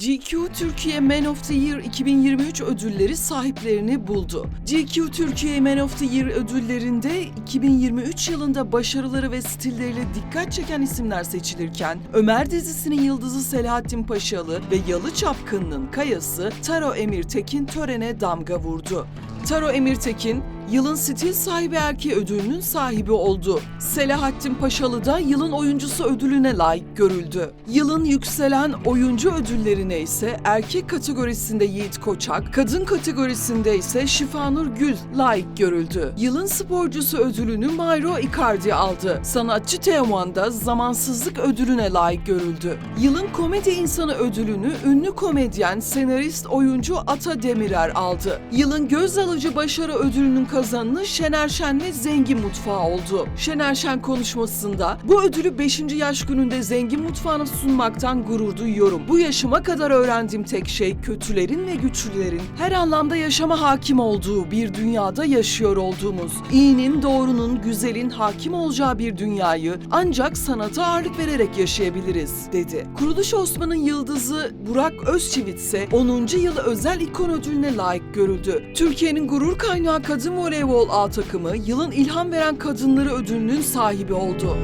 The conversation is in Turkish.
GQ Türkiye Man of the Year 2023 ödülleri sahiplerini buldu. GQ Türkiye Man of the Year ödüllerinde 2023 yılında başarıları ve stilleriyle dikkat çeken isimler seçilirken Ömer dizisinin yıldızı Selahattin Paşalı ve Yalı Çapkın'ın kayası Taro Emirtekin törene damga vurdu. Taro Emirtekin, yılın stil sahibi erkeği ödülünün sahibi oldu. Selahattin Paşalı da yılın oyuncusu ödülüne layık görüldü. Yılın yükselen oyuncu ödüllerine ise erkek kategorisinde Yiğit Koçak, kadın kategorisinde ise Şifanur Gül layık görüldü. Yılın sporcusu ödülünü Mayro Icardi aldı. Sanatçı Teoman da zamansızlık ödülüne layık görüldü. Yılın komedi insanı ödülünü ünlü komedyen, senarist, oyuncu Ata Demirer aldı. Yılın göz alıcı başarı ödülünün kazananı Şener Şen'le Zengin Mutfağı oldu. Şener Şen konuşmasında bu ödülü 5. yaş gününde Zengin Mutfağı'na sunmaktan gurur duyuyorum. Bu yaşıma kadar öğrendiğim tek şey kötülerin ve güçlülerin her anlamda yaşama hakim olduğu bir dünyada yaşıyor olduğumuz. İyinin, doğrunun, güzelin hakim olacağı bir dünyayı ancak sanata ağırlık vererek yaşayabiliriz, dedi. Kuruluş Osman'ın yıldızı Burak Özçivit ise 10. yılı özel ikon ödülüne layık görüldü. Türkiye'nin gurur kaynağı kadın voleybol A takımı yılın ilham veren kadınları ödülünün sahibi oldu.